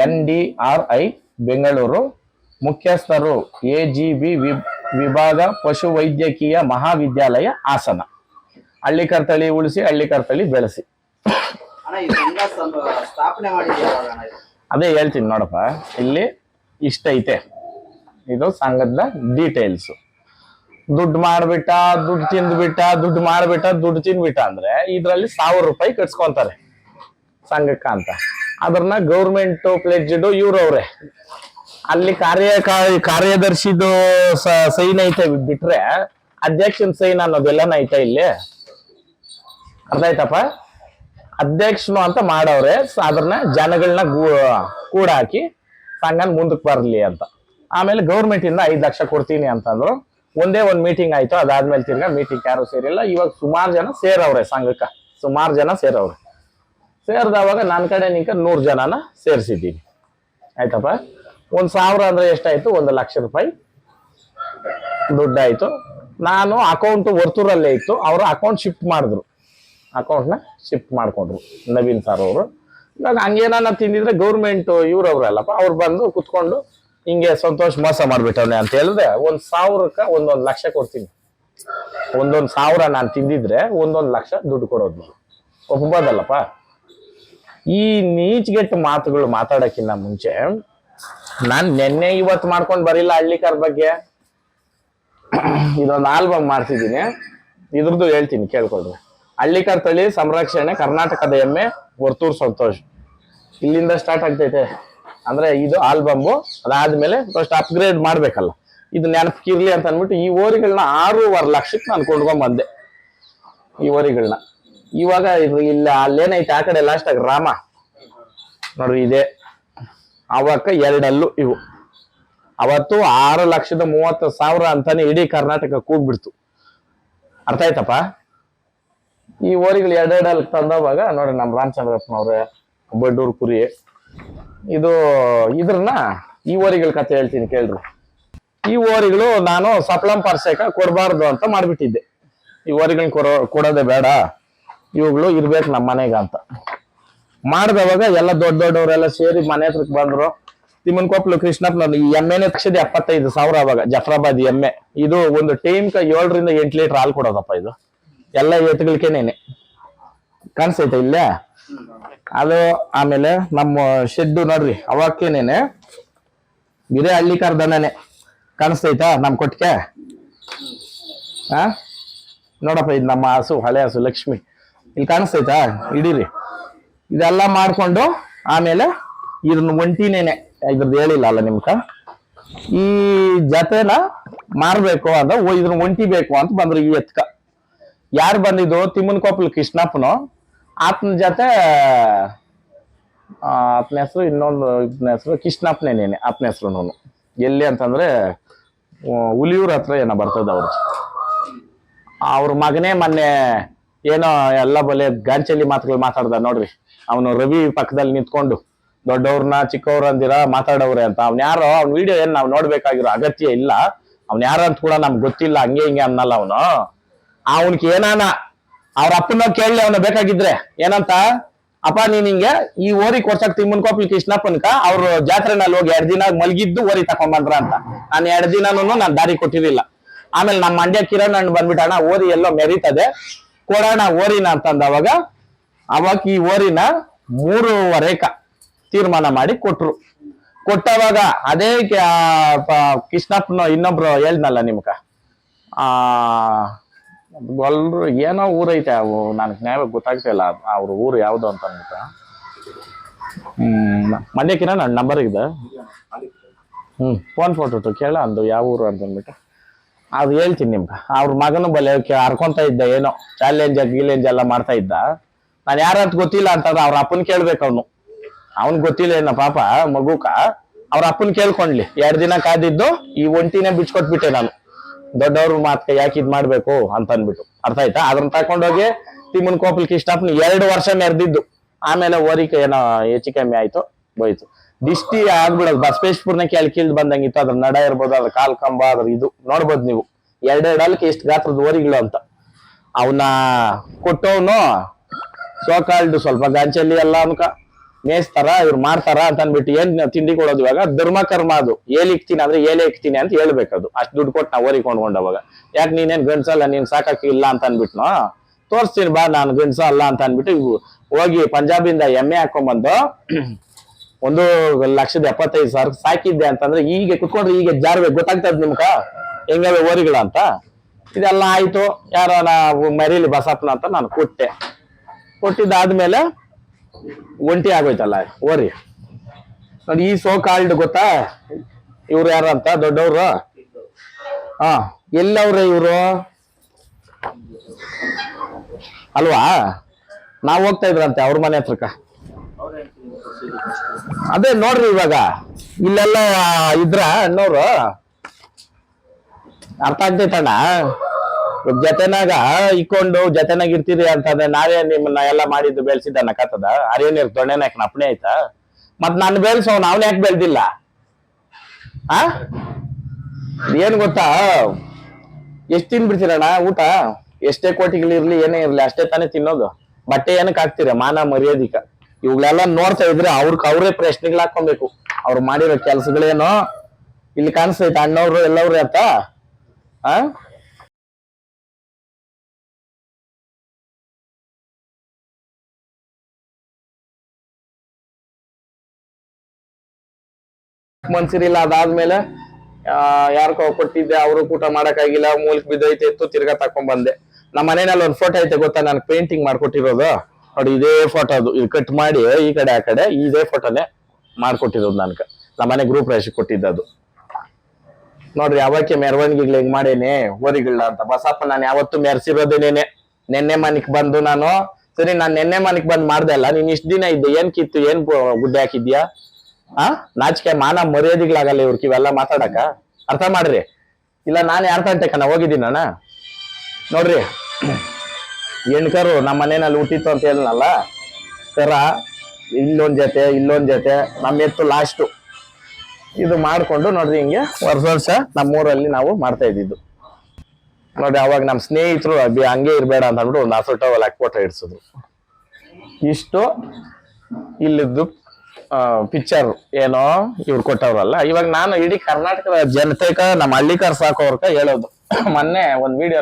S1: N D R I Bengaluru. ಮುಖ್ಯಸ್ಥರು ಎ ಜಿ ಬಿ ವಿಭಾಗ ಪಶುವೈದ್ಯಕೀಯ ಮಹಾವಿದ್ಯಾಲಯ ಹಾಸನ. ಹಳ್ಳಿ ಕರ್ತಳಿ ಉಳಿಸಿ ಹಳ್ಳಿ ಕರ್ತಳಿ ಬೆಳೆಸಿ. ಅದೇ ಹೇಳ್ತೀನಿ ನೋಡಪ್ಪ ಇಲ್ಲಿ ಇಷ್ಟೈತೆ. ಇದು ಸಂಘದ ಡೀಟೇಲ್ಸ್ ದುಡ್ಡು ಮಾಡ್ಬಿಟ್ಟ, ದುಡ್ಡು ತಿಂದ್ಬಿಟ್ಟ, ದುಡ್ಡು ಮಾಡ್ಬಿಟ್ಟ, ದುಡ್ಡು ತಿಂದ್ಬಿಟ್ಟ ಅಂದ್ರೆ ಇದ್ರಲ್ಲಿ ಸಾವಿರ ರೂಪಾಯಿ ಕಟ್ಸ್ಕೊಂತಾರೆ ಸಂಘಕ್ಕ ಅಂತ. ಅದ್ರನ್ನ ಗೌರ್ಮೆಂಟ್ ಪ್ಲೆಡ್ಜ್ಡ್ ಇವ್ರವ್ರೆ. ಅಲ್ಲಿ ಕಾರ್ಯ, ಕಾರ್ಯದರ್ಶಿದು ಸೈನ್ ಐತೆ ಬಿಟ್ರೆ ಅಧ್ಯಕ್ಷನ್ ಸೈನ್ ಅನ್ನೋದೆಲ್ಲನ ಐತೆ ಇಲ್ಲಿ. ಅರ್ಥ ಆಯ್ತಪ್ಪ? ಅಧ್ಯಕ್ಷನು ಅಂತ ಮಾಡವ್ರೆ ಅದ್ರನ್ನ ಅದನ್ನ ಜನಗಳನ್ನ ಕೂಡ ಹಾಕಿ ಸಂಘನ್ ಮುಂದಕ್ಕೆ ಬರಲಿ ಅಂತ. ಆಮೇಲೆ ಗೌರ್ಮೆಂಟ್ ಇಂದ ಐದ್ ಲಕ್ಷ ಕೊಡ್ತೀನಿ ಅಂತಂದ್ರು. ಒಂದೇ ಒಂದು ಮೀಟಿಂಗ್ ಆಯ್ತು, ಅದಾದ್ಮೇಲೆ ತಿರ್ಗಾ ಮೀಟಿಂಗ್ ಯಾರು ಸೇರಿಲ್ಲ. ಇವಾಗ ಸುಮಾರು ಜನ ಸೇರವ್ರೆ ಸಂಘಕ್ಕೆ. ಸುಮಾರು ಜನ ಸೇರವ್ರೆ. ಸೇರಿದವಾಗ ನನ್ನ ಕಡೆ ನಿಂಕ ನೂರ್ ಜನನ ಸೇರ್ಸಿದ್ದೀನಿ. ಆಯ್ತಪ್ಪ? ಒಂದು ಸಾವಿರ ಅಂದ್ರೆ ಎಷ್ಟಾಯ್ತು? ಒಂದು ಲಕ್ಷ ರೂಪಾಯಿ ದುಡ್ಡಾಯ್ತು. ನಾನು ಅಕೌಂಟ್ ವರ್ತೂರಲ್ಲೇ ಇತ್ತು. ಅವರು ಅಕೌಂಟ್ ಶಿಫ್ಟ್ ಮಾಡಿದ್ರು. ಅಕೌಂಟ್ನ ಶಿಫ್ಟ್ ಮಾಡ್ಕೊಂಡ್ರು. ನವೀನ್ ಸರ್ ಅವರು. ಇವಾಗ ಹಂಗೇನ ತಿಂದಿದ್ರೆ ಗೌರ್ಮೆಂಟ್ ಇವ್ರವ್ರಲ್ಲಪ್ಪ. ಅವ್ರು ಬಂದು ಕುತ್ಕೊಂಡು ಹಿಂಗೆ ಸಂತೋಷ್ ಮೋಸ ಮಾಡ್ಬಿಟ್ಟವನೆ ಅಂತ ಹೇಳಿದ್ರೆ ಒಂದ್ ಸಾವಿರಕ್ಕ ಒಂದೊಂದ್ ಲಕ್ಷ ಕೊಡ್ತೀನಿ. ಒಂದೊಂದ್ ಸಾವಿರ ನಾನು ತಿಂದಿದ್ರೆ ಒಂದೊಂದ್ ಲಕ್ಷ ದುಡ್ಡು ಕೊಡೋದು ನಾನು. ಒಪ್ಬೋದಲ್ಲಪ್ಪ? ಈ ನೀಚ್ಗೆಟ್ಟ ಮಾತುಗಳು ಮಾತಾಡೋಕ್ಕಿಂತ ಮುಂಚೆ ನಾನು ನೆನ್ನೆ ಇವತ್ತು ಮಾಡ್ಕೊಂಡು ಬರಿಲ್ಲ ಹಳ್ಳಿಕಾರ ಬಗ್ಗೆ. ಇದೊಂದು ಆಲ್ಬಮ್ ಮಾಡ್ತಿದ್ದೀನಿ ಇದ್ರದ್ದು ಹೇಳ್ತೀನಿ ಕೇಳ್ಕೊಳ್ರಿ ಹಳ್ಳಿಕಾರ್ ತಳಿ ಸಂರಕ್ಷಣೆ ಕರ್ನಾಟಕದ ಹೆಮ್ಮೆ, ವರ್ತೂರ್ ಸಂತೋಷ್. ಇಲ್ಲಿಂದ ಸ್ಟಾರ್ಟ್ ಆಗ್ತೈತೆ. ಅಂದ್ರೆ ಇದು ಆಲ್ಬಮ್ ಅದಾದ್ಮೇಲೆ ಫಸ್ಟ್ ಅಪ್ಗ್ರೇಡ್ ಮಾಡ್ಬೇಕಲ್ಲ. ಇದು ನೆನಪಿರ್ಲಿ ಅಂತ ಅಂದ್ಬಿಟ್ಟು ಈ ಓರಿಗಳನ್ನ ಆರೂವರೆ ಲಕ್ಷಕ್ಕೆ ನಾನು ಕೊಂಡ್ಕೊಂಡ್ ಬಂದೆ. ಈ ಓರಿಗಳನ್ನ ಇವಾಗ ಇದು ಇಲ್ಲ, ಅಲ್ಲೇನೈತೆ ಆ ಕಡೆ ಲಾಸ್ಟ್ ಆಗ ರಾಮ. ನೋಡ್ರಿ ಇದೆ. ಅವಕ್ಕ ಎರಡಲ್ಲೂ ಇವು. ಅವತ್ತು ಆರು ಲಕ್ಷದ ಮೂವತ್ತು ಸಾವಿರ ಅಂತಾನೆ ಇಡೀ ಕರ್ನಾಟಕ ಕೂಗ್ಬಿಡ್ತು. ಅರ್ಥ ಆಯ್ತಪ್ಪ? ಈ ಓರಿಗಳು ಎರಡೆರಡಲ್ಲಿ ತಂದವಾಗ, ನೋಡಿ ನಮ್ಮ ರಾಮಚಂದ್ರಪ್ಪನವ್ರೆ, ಬಡ್ಡೂರು ಕುರಿ. ಇದು, ಇದ್ರನ್ನ ಈ ಓರಿಗಳ ಕತೆ ಹೇಳ್ತೀನಿ, ಕೇಳ್ರಿ. ಈ ಓರಿಗಳು ನಾನು ಸಪ್ಲಂ ಪರ್ಸೇಕ ಕೊಡಬಾರ್ದು ಅಂತ ಮಾಡಿಬಿಟ್ಟಿದ್ದೆ. ಈ ಓರಿಗಳನ್ನ ಕೊಡೋ, ಕೊಡೋದೇ ಬೇಡ. ಇವುಗಳು ಇರ್ಬೇಕು ನಮ್ಮ ಮನೆಗ ಅಂತ. ಮಾಡಿದವಾಗ ಎಲ್ಲ ದೊಡ್ಡ ದೊಡ್ಡವರೆಲ್ಲ ಸೇರಿ ಮನೆ ಹತ್ರಕ್ಕೆ ಬಂದ್ರು. ತಿಮ್ಮನಕೊಪ್ಲು ಕೃಷ್ಣಪ್ಪನ ಈ ಎಮ್ಮೆನೆ ತಕ್ಷದ ಎಪ್ಪತ್ತೈದು ಸಾವಿರ ಅವಾಗ, ಜಫ್ರಾಬಾದ್ ಎಮ್ಮೆ. ಇದು ಒಂದು ಟೈಮ್ಕ ಏಳರಿಂದ ಎಂಟು ಲೀಟರ್ ಹಾಲು ಕೊಡೋದಪ್ಪ ಇದು. ಎಲ್ಲ ಎತ್ತುಗಳಿಕೆನೇನೆ ಕಾಣಿಸ್ತೈತೆ ಇಲ್ಲೇ ಅದು ಆಮೇಲೆ ನಮ್ಮ ಶೆಡ್ಡು ನೋಡ್ರಿ, ಅವಕ್ಕೇನೇನೆ? ಇದೇ ಹಳ್ಳಿ ಕರ್ದನೇ ಕಾಣಿಸ್ತೈತಾ ನಮ್ ಕೊಟ್ಟಿಗೆ ಹಾ ನೋಡಪ್ಪ, ಇದು ನಮ್ಮ ಹಸು, ಹಳೆ ಹಸು, ಲಕ್ಷ್ಮಿ. ಇಲ್ಲಿ ಕಾಣಿಸ್ತೈತಾ? ಇಡೀರಿ ಇದೆಲ್ಲ ಮಾಡಿಕೊಂಡು ಆಮೇಲೆ ಇದನ್ನ ಒಂಟಿನೇನೆ. ಇದ್ರದ್ದು ಹೇಳಿಲ್ಲ ಅಲ್ಲ ನಿಮ್ಗೆ ಈ ಜತೆನ ಮಾರ್ಬೇಕು ಅಂತ ಇದನ್ನ ಒಂಟಿ ಬೇಕು ಅಂತ ಬಂದ್ರು ಈ ಎತ್ಕ. ಯಾರು ಬಂದಿದ್ದು? ತಿಮ್ಮನ್ ಕೊಪ್ಪಲು ಕೃಷ್ಣಪ್ಪನು? ಆತನ ಜೊತೆ ಹೆಸರು, ಇನ್ನೊಂದು ಇದ್ನ ಹೆಸರು ಕೃಷ್ಣಪ್ಪನೇನೇನೆ ಆತನ ಹೆಸರು ಎಲ್ಲಿ ಅಂತಂದ್ರೆ ಹುಲಿಯೂರ ಹತ್ರ ಏನೋ ಬರ್ತದ ಅವ್ರು. ಅವ್ರ ಮಗನೇ ಮೊನ್ನೆ ಏನೋ ಎಲ್ಲ ಬಲೆ ಗಾಂಚಲಿ ಮಾತುಗಳು ಮಾತಾಡ್ದ ನೋಡ್ರಿ. ಅವನು ರವಿ ಪಕ್ಕದಲ್ಲಿ ನಿಂತ್ಕೊಂಡು ದೊಡ್ಡವ್ರನ್ನ ಚಿಕ್ಕವ್ರ ಅಂದಿರ ಮಾತಾಡೋರೆ ಅಂತ. ಅವ್ನ ಯಾರೋ, ಅವ್ನ ವಿಡಿಯೋ ಏನು ನಾವು ನೋಡ್ಬೇಕಾಗಿರೋ ಅಗತ್ಯ ಇಲ್ಲ. ಅವ್ನ ಯಾರು ಅಂತ ಕೂಡ ನಮ್ಗೆ ಗೊತ್ತಿಲ್ಲ, ಹಂಗೆ ಹಿಂಗೆ ಅನ್ನಲ್ಲ ಅವನು. ಅವನ್ಗೆ ಏನಾನ ಅವ್ರ ಅಪ್ಪನ ಕೇಳಲಿ ಅವನ ಬೇಕಾಗಿದ್ರೆ. ಏನಂತ? ಅಪ್ಪ, ನೀನ್ ಹಿಂಗೆ ಈ ಓರಿ ಕೊಡ್ಸಕ್ ತಿಮ್ಮನ್ ಕೊಪ್ಲಿ ಕೃಷ್ಣಪ್ಪನ್ಕ ಅವ್ರು ಜಾತ್ರೆನಲ್ಲಿ ಹೋಗಿ ಎರಡ್ ದಿನ ಮಲ್ಗಿದ್ದು ಓರಿ ತಕೊಂಡ್ಬಂದ್ರ ಅಂತ. ನಾನು ಎರಡ್ ದಿನನೂ ನಾನು ದಾರಿ ಕೊಟ್ಟಿರಲಿಲ್ಲ ಆಮೇಲೆ ನಮ್ಮ ಮಂಡ್ಯ ಕಿರಣ್ ಅಣ್ಣ ಬಂದ್ಬಿಟ್ಟಣ ಓರಿ ಎಲ್ಲೋ ಮೆರೀತದೆ. ಕೊಡೋಣ ಓರಿನ ಅಂತಂದ ಅವಾಗ. ಅವಾಗ ಈ ಓರಿನ ಮೂರುವರೆಕ ತೀರ್ಮಾನ ಮಾಡಿ ಕೊಟ್ರು. ಕೊಟ್ಟವಾಗ ಅದೇ ಕೃಷ್ಣಪ್ಪನ ಇನ್ನೊಬ್ರು ಹೇಳ್ದಲ್ಲ ನಿಮ್ಗ? ಆ ಗೊಲ್ರು ಏನೋ ಊರೈತೆ, ಅವು ನನಗೆ ನ್ಯಾಯ ಗೊತ್ತಾಗ್ತಿಲ್ಲ ಅವ್ರ ಊರು ಯಾವುದು ಅಂತ ಅಂದ್ಬಿಟ್ಟು. ಹ್ಮ್ ಮಂಡ್ಯ ಕಿರಣ್ ನನ್ನ ನಂಬರ್ ಇದೆ. ಹ್ಮ್ ಫೋನ್ ಫೋಟೋ ಕೇಳ ಅಂದು ಯಾವ ಊರು ಅಂತ ಅಂದ್ಬಿಟ್ಟು. ಅದು ಹೇಳ್ತೀನಿ ನಿಮ್ಗೆ. ಅವ್ರ ಮಗನ ಬಲೆ ಹರ್ಕೊಂತ ಇದ್ದ ಏನೋ ಚಾಲೆಂಜ್ ಗೀಲೆಂಜ್ ಎಲ್ಲ ಮಾಡ್ತಾ ಇದ್ದ. ನಾನು ಯಾರಂತ ಗೊತ್ತಿಲ್ಲ ಅಂತಂದ್ರೆ ಅವ್ರ ಅಪ್ಪನ ಕೇಳ್ಬೇಕು ಅವನು. ಅವನು ಗೊತ್ತಿಲ್ಲ ಏನೋ ಪಾಪ, ಮಗುಕ. ಅವ್ರ ಅಪ್ಪನ ಕೇಳ್ಕೊಂಡ್ಲಿ. ಎರಡು ದಿನ ಕಾದಿದ್ದು ಈ ಒಂಟಿನೇ ಬಿಚ್ಕೊಟ್ಬಿಟ್ಟೆ ನಾನು. ದೊಡ್ಡವ್ರ ಮಾತ್ರ ಯಾಕೆ ಇದ್ ಮಾಡ್ಬೇಕು ಅಂತ ಅನ್ಬಿಟ್ಟು ಅರ್ಥ ಆಯ್ತಾ? ಅದನ್ನ ತಕೊಂಡೋಗಿ ತಿಮ್ಮನ್ ಕೋಪಲ್ ಕೃಷ್ಣಪ್ಪನ ಎರಡು ವರ್ಷ ನೆರೆದಿದ್ದು ಆಮೇಲೆ ಓರಿಕೆ ಏನೋ ಹೆಚ್ಚು ಕಮ್ಮಿ ಆಯ್ತು, ಹೋಯ್ತು. ದಿಷ್ಟಿ ಆಗ್ಬಿಡೋದು. ಬಸವೇಶ್ಪುರ್ನ ಕೆಳ್ ಕೀಳ್ ಬಂದಂಗಿತ್ತು. ಅದ್ರ ನಡ ಇರ್ಬೋದು, ಅದ್ರ ಕಾಲ್ ಕಂಬ, ಅದ್ರ ಇದು. ನೋಡ್ಬೋದು ನೀವು. ಎರಡೆರಡು ಇಷ್ಟು ಗಾತ್ರದ ಓರಿಗಳು ಅಂತ. ಅವನ್ನ ಕೊಟ್ಟವನು ಸೋಕಾಲ್ಡ್ ಸ್ವಲ್ಪ ಗಾಂಚಲ್ಲಿ ಎಲ್ಲ ಅನ್ಕ. ಮೇಯಿಸ್ತಾರ ಇವ್ರು ಮಾಡ್ತಾರ ಅಂತ ಅನ್ಬಿಟ್ಟು ಏನ್ ತಿಂಡಿ ಕೊಡೋದು ಇವಾಗ? ಧರ್ಮ ಕರ್ಮ ಅದು. ಏಲ್ ಇಕ್ತೀನಿ ಅಂದ್ರೆ ಏಲೆ ಇಕ್ತೀನಿ ಅಂತ ಹೇಳ್ಬೇಕದು. ಅಷ್ಟು ದುಡ್ಡು ಕೊಟ್ಟು ನಾವು ಓರಿ ಕೊಂಡ್ಕೊಂಡವಾಗ ಯಾಕೆ ನೀನೇನ್ ಗಂಡ್ಸಲ್ಲ ನೀನ್ ಸಾಕಕ್ಕೆ ಇಲ್ಲ ಅಂತ ಅನ್ಬಿಟ್ನು ತೋರಿಸ್ತೀನಿ ಬಾ ನಾನು ಗಂಡ್ಸ ಅಲ್ಲ ಅಂತ ಅನ್ಬಿಟ್ಟು ಇವು ಹೋಗಿ ಪಂಜಾಬಿಂದ ಎಮ್ಮೆ ಹಾಕೊಂಡ್ಬಂದು ಒಂದು ಲಕ್ಷದ ಎಪ್ಪತ್ತೈದು ಸಾವಿರ ಸಾಕಿದ್ದೆ ಅಂತಂದ್ರೆ ಈಗ ಕುತ್ಕೊಂಡ್ರೆ ಈಗ ಜಾರ್ಬೇಕು ಗೊತ್ತಾಗ್ತದ ನಿಮ್ಗೆ? ಹೆಂಗವೆ ಓರಿಗಳ ಅಂತ? ಇದೆಲ್ಲ ಆಯ್ತು. ಯಾರೋ ನಾ ಮರೀಲಿ ಬಸಪ್ಪನ ಅಂತ ನಾನು ಕೊಟ್ಟೆ. ಕೊಟ್ಟಿದ್ದಾದ್ಮೇಲೆ ಒಂಟಿ ಆಗೋಯ್ತಲ್ಲ ಓರಿ ನೋಡಿ, ಈ ಸೋ ಕಾಲ್ಡ್ ಗೊತ್ತಾ? ಇವ್ರು ಯಾರು ಅಂತ ದೊಡ್ಡವ್ರು? ಹಾ, ಎಲ್ಲವ್ರೆ ಇವರು? ಅಲ್ವಾ? ನಾವು ಹೋಗ್ತಾ ಇದ್ರಂತೆ ಅವ್ರ ಮನೆ ಹತ್ರಕ್ಕ. ಅದೇ ನೋಡ್ರಿ ಇವಾಗ, ಇಲ್ಲೆಲ್ಲ ಇದ್ರ ಅಣ್ಣವ್ರು ಅರ್ಥ ಆಗ್ತೈತಣ್ಣ? ಜೊತೆನಾಗ ಇಕ್ಕೊಂಡು ಜತೆನಾಗ ಇರ್ತೀರಿ ಅಂತಂದ್ರೆ ನಾವೇ ನಿಮ್ಮನ್ನ ಎಲ್ಲ ಮಾಡಿದ್ದು ಬೆಳೆಸಿದ್ದ ನಕತ್ತದ ಅರೇನಿರ್ ದೊಣ್ಣೆನಾಕ್ ನಪ್ನೆ ಆಯ್ತಾ? ಮತ್ ನಾನು ಬೆಳೆಸೋ ನಾವ್ನ ಯಾಕೆ ಬೆಳ್ದಿಲ್ಲ? ಆ? ಏನ್ ಗೊತ್ತಾ? ಎಷ್ಟ್ ತಿನ್ಬಿಡ್ತೀರಣ್ಣ ಊಟ? ಎಷ್ಟೇ ಕೋಟಿಗಳಿರ್ಲಿ ಏನೇ ಇರ್ಲಿ, ಅಷ್ಟೇ ತಾನೇ ತಿನ್ನೋದು. ಬಟ್ಟೆ ಏನಕ್ಕೆ ಹಾಕ್ತೀರ? ಮಾನ ಮರ್ಯಾದಿಕ. ಇವುಗಳೆಲ್ಲ ನೋಡ್ತಾ ಇದ್ರೆ ಅವ್ರಕ್ ಅವ್ರೇ ಪ್ರಶ್ನೆಗಳು ಹಾಕೊಬೇಕು ಅವ್ರು ಮಾಡಿರೋ ಕೆಲ್ಸಗಳೇನೋ ಇಲ್ಲಿ ಕಾಣಿಸ್ತೈತೆ ಅಣ್ಣವ್ರು ಎಲ್ಲವ್ರು ಅಂತ ಆ? ಮನ್ಸಿರಿಲ್ಲ ಅದಾದ್ಮೇಲೆ ಆ, ಯಾರ್ಕೋ ಕೊಟ್ಟಿದ್ದೆ ಅವರು ಊಟ ಮಾಡಕ್ಕಾಗಿಲ್ಲ ಮೂಲಕ ಬಿದ್ದೈತೆ ಎತ್ತು ತಿರ್ಗಾ ತಕೊಂಡ್ ಬಂದೆ ನಮ್ಮ ಮನೇನಲ್ಲಿ ಒಂದ್ ಫೋಟೋ ಐತೆ ಗೊತ್ತಾ ನಾನು ಪೇಂಟಿಂಗ್ ಮಾಡ್ಕೊಟ್ಟಿರೋದು? ನೋಡಿ ಇದೇ ಫೋಟೋ ಅದು. ಇದು ಕಟ್ ಮಾಡಿ ಈ ಕಡೆ ಆ ಕಡೆ ಇದೇ ಫೋಟೋನೇ ಮಾಡ್ಕೊಟ್ಟಿರೋದು ನನ್ಗ. ನಮ್ಮ ಮನೆ ಗ್ರೂಪ್ ರಾಶಿ ಕೊಟ್ಟಿದ್ದದು. ನೋಡ್ರಿ ಯಾವಕ್ಕೆ ಮೆರವಣಿಗೆಗಳು ಹೆಂಗ್ ಮಾಡೇನೆ? ಹೋರಿಗಳ ಅಂತ. ಬಸಪ್ಪ ನಾನು ಯಾವತ್ತು ಮೆರೆಸಿರೋದೇನೇನೆ ನೆನ್ನೆ ಮನಿಕ್ ಬಂದು ನಾನು. ಸರಿ ನಾನ್ ನೆನ್ನೆ ಮನಿಕ್ ಬಂದ್ ಮಾಡ್ದೆ ಅಲ್ಲ ನೀನ್ ಇಷ್ಟ ದಿನ ಇದ್ದೆ ಏನ್ ಕಿತ್ತು ಏನ್ ಗುಡ್ಡೆ ಹಾಕಿದ್ಯಾ? ಆ? ನಾಚಿಕೆ, ಮಾನ, ಮರ್ಯಾದೆಗಳಾಗಲ್ಲ ಇವ್ರಿಗೆ ಇವೆಲ್ಲ ಮಾತಾಡಕ? ಅರ್ಥ ಮಾಡ್ರಿ. ಇಲ್ಲ, ನಾನು ಯಾರ ಕಣ ಹೋಗಿದ್ದೀನಣ್ಣ ನೋಡ್ರಿ. ಹೆಣ್ಕರು ನಮ್ಮ ಮನೇನಲ್ಲಿ ಹುಟ್ಟಿತ್ತು ಅಂತ ಹೇಳನಲ್ಲ ಕರ ಇಲ್ಲೊಂದ್ ಜೊತೆ ಇಲ್ಲೊಂದ್ ಜೊತೆ ನಮ್ಮ ಎತ್ತು ಲಾಸ್ಟು ಇದು ಮಾಡಿಕೊಂಡು ನೋಡ್ರಿ ಹಿಂಗೆ ವರ್ಷ ವರ್ಷ ನಮ್ಮೂರಲ್ಲಿ ನಾವು ಮಾಡ್ತಾ ಇದ್ದಿದ್ದು. ನೋಡ್ರಿ, ಅವಾಗ ನಮ್ಮ ಸ್ನೇಹಿತರು ಹಂಗೆ ಇರಬೇಡ ಅಂತ ಅಂದ್ಬಿಟ್ಟು ಒಂದು ಹಸು ಟವಲ್ ಹಾಕಿ ಇಡ್ಸಿದ್ರು ಇಷ್ಟು ಇಲ್ಲಿದ್ದು. ಪಿಕ್ಚರ್ ಏನೋ ಇವ್ರು ಕೊಟ್ಟವ್ರಲ್ಲ. ಇವಾಗ ನಾನು ಇಡೀ ಕರ್ನಾಟಕದ ಜನತೆಗ ನಮ್ಮ ಹಳ್ಳಿಕಾರ್ ಸಾಕೋರ್ಕ ಹೇಳೋದು. ಮೊನ್ನೆ ಒಂದ್ ವಿಡಿಯೋ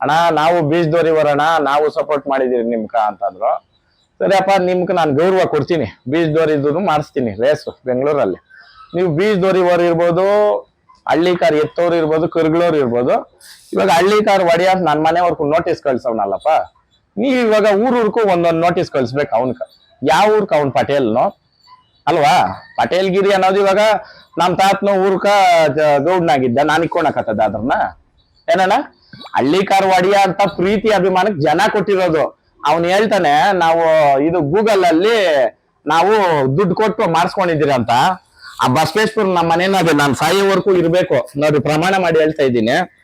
S1: ಅಣ್ಣ, ನಾವು ಬೀಜದವ್ರಿ ಬರೋಣ ನಾವು ಸಪೋರ್ಟ್ ಮಾಡಿದೀವಿ ನಿಮ್ಕ ಅಂತಂದ್ರು. ಸರಿಯಪ್ಪ ನಿಮ್ಗೆ ನಾನು ಗೌರವ ಕೊಡ್ತೀನಿ. ಬೀಚ್ ದೋರಿದ್ದು ಮಾಡಿಸ್ತೀನಿ ರೇಸು ಬೆಂಗಳೂರಲ್ಲಿ. ನೀವು ಬೀಚ್ ದೋರಿವರ್ ಇರ್ಬೋದು ಹಳ್ಳಿ ಕಾರ್ ಎತ್ತೋರು ಇರ್ಬೋದು ಕರ್ಗಳವ್ರು ಇರ್ಬೋದು. ಇವಾಗ ಹಳ್ಳಿ ಕಾರ್ ಒಡೆಯ ನನ್ನ ಮನೆವರ್ಗು ನೋಟಿಸ್ ಕಳ್ಸವ್ನಲ್ಲಪ್ಪ. ನೀವು ಇವಾಗ ಊರೂರ್ಗೂ ಒಂದೊಂದು ನೋಟಿಸ್ ಕಳ್ಸ್ಬೇಕು ಅವನ್ಕ. ಯಾವ ಊರ್ಕ ಅವ್ನ ಪಟೇಲ್ನೋ? ಅಲ್ವಾ? ಪಟೇಲ್ ಗಿರಿ ಅನ್ನೋದು ಇವಾಗ ನಮ್ ತಾತನ ಊರ್ಕ ಗೌಡ್ನಾಗಿದ್ದ. ನಾನು ಇಕ್ಕೊಳಕತ್ತದ ಅದ್ರನ್ನ. ಏನಣ್ಣ? ಹಳ್ಳಿ ಕಾರ್ ಒಡಿಯ ಅಂತ ಪ್ರೀತಿ ಅಭಿಮಾನಕ್ಕೆ ಜನ ಕೊಟ್ಟಿರೋದು. ಅವನು ಹೇಳ್ತಾನೆ, ನಾವು ಇದು ಗೂಗಲ್ ಅಲ್ಲಿ ನಾವು ದುಡ್ಡು ಕೊಟ್ಟು ಮಾಡಿಸ್ಕೊಂಡಿದ್ದೀರಿ ಅಂತ. ಆ ಬಸವೇಶ್ವರ ನಮ್ಮ ಮನೇನ ಅದು, ನಾನು ಸಾಯೋವರೆಗೂ ಇರಬೇಕು. ನೋಡಿ, ಪ್ರಮಾಣ ಮಾಡಿ ಹೇಳ್ತಾ ಇದ್ದೀನಿ.